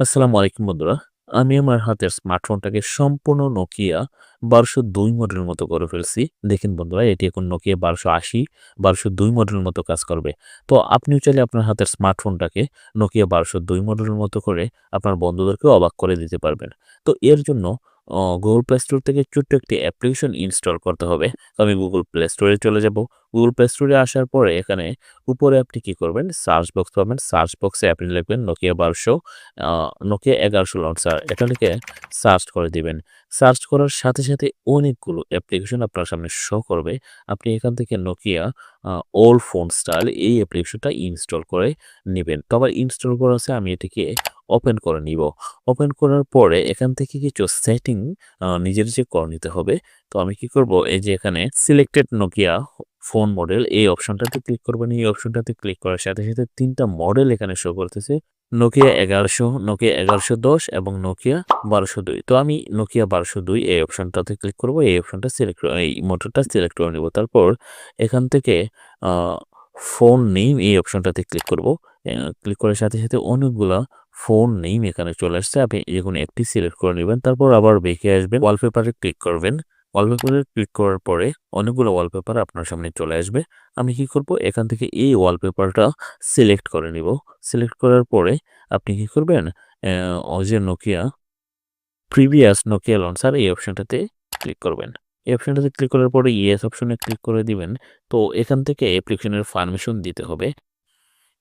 আসসালামু আলাইকুম বন্ধুরা। আমি আমার হাতের স্মার্টফোনটাকে সম্পূর্ণ নোকিয়া ১২০২ মডেলের মতো করে ফেলছি। দেখেন বন্ধুরা এটি এখন নোকিয়া ১২৮০, ১২০২ মডেলের মতো কাজ করবে। তো আপনিও চাইলে আপনার হাতের স্মার্টফোনটাকে নোকিয়া ১২০২ মডেলের মতো করে আপনার বন্ধুদেরকে অবাক করে দিতে পারবেন। তো এর জন্য গুগল প্লে স্টোর থেকে ছোট্ট একটি অ্যাপ্লিকেশন ইনস্টল করতে হবে। আমি গুগল প্লে স্টোরে চলে যাব। Play Store এ আসার পরে এখানে উপরে আপনি কি করবেন সার্চ বক্স পাবেন। সার্চ বক্সে আপনি লিখবেন নোকিয়া ১২০০ আ নোকিয়া ১১০০ লঞ্চার এটা লিখে সার্চ করে দিবেন। সার্চ করার সাথে, সাথে অনেকগুলো অ্যাপ্লিকেশন আপনার সামনে শো করবে। আপনি এখান থেকে নোকিয়া ওল্ড ফোন স্টাইল এই অ্যাপ্লিকেশনটা ইনস্টল করে নিবেন। তো আবার ইনস্টল করা আছে আমি এটিকে ওপেন করে নিব। ওপেন করার পরে এখান থেকে কিছু সেটিং নিজের যে করে নিতে হবে। তো আমি কি করব এই যে এখানে সিলেক্টেড নোকিয়া ফোন মডেল এই অপশনটাতে ক্লিক করবেন। এই অপশনটাতে ক্লিক করার সাথে, সাথে তিনটা মডেল এখানে শো করতেছে। নোকিয়া এগারোশো নোকিয়া ১১১০ এবং নোকিয়া ১২০২। তো আমি নোকিয়া ১২০২ এই অপশনটাতে ক্লিক করব। এই অপশনটা সিলেক্ট এই মডেলটা সিলেক্ট করে নিব। তারপর এখান থেকে ফোন নেম এই অপশনটাতে ক্লিক করব। ক্লিক করার সাথে, সাথে অনেকগুলা ফোন নেম এখানে চলে আসছে। আপনি যেকোনো একটি সিলেক্ট করে নেবেন তারপর আবার বেঁকে আসবেন। ওয়ালপেপারে ক্লিক করবেন। ওয়ালপেপারে ক্লিক করার পরে অনেকগুলো ওয়ালপেপার আপনার সামনে চলে আসবে। আমি কি করব এখান থেকে এই ওয়ালপেপারটা সিলেক্ট করে নিব। সিলেক্ট করার পরে আপনি কি করবেন যে নোকিয়া প্রিভিয়াস নোকিয়া লঞ্চার এই অপশনটাতে ক্লিক করবেন। এই অপশনটাতে ক্লিক করার পরে ইয়েস অপশনে ক্লিক করে দিবেন। তো এখান থেকে অ্যাপ্লিকেশনের পারমিশন দিতে হবে।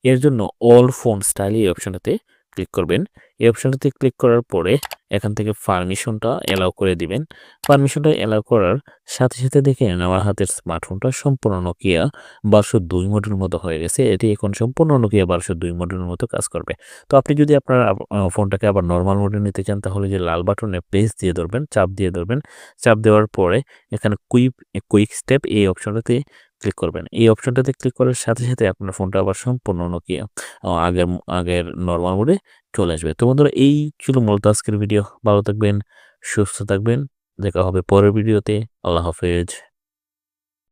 এর জন্য অল ফোন স্টাইল এই অপশনটাতে ক্লিক করবেন। এই অপশনটাতে ক্লিক করার পরে এখান থেকে পারমিশনটা এলাও করে দিবেন। পারমিশনটা এলাও করার সাথে, সাথে দেখেন আমার হাতের স্মার্টফোনটা সম্পূর্ণ নোকিয়া ১২০২ মডেলের মতো হয়ে গেছে। এটি এখন সম্পূর্ণ নোকিয়া ১২০২ মডেলের মতো কাজ করবে। তো আপনি যদি আপনার ফোনটাকে আবার নর্মাল মোডে নিতে চান তাহলে যে লাল বাটনে প্রেস দিয়ে ধরবেন, চাপ দিয়ে ধরবেন। চাপ দেওয়ার পরে এখানে কুইক কুইক স্টেপ এই অপশনটাতে ক্লিক করবেন। এই অপশনটাতে ক্লিক করার সাথে, সাথে আপনার ফোনটা আবার সম্পূর্ণ নোকিয়া আগের আগের নর্মাল মোডে চলে আসবে। তো বন্ধুরা এই ছিল মূলত আজকের ভিডিও। ভালো থাকবেন, সুস্থ থাকবেন। দেখা হবে পরের ভিডিওতে। আল্লাহ হাফেজ।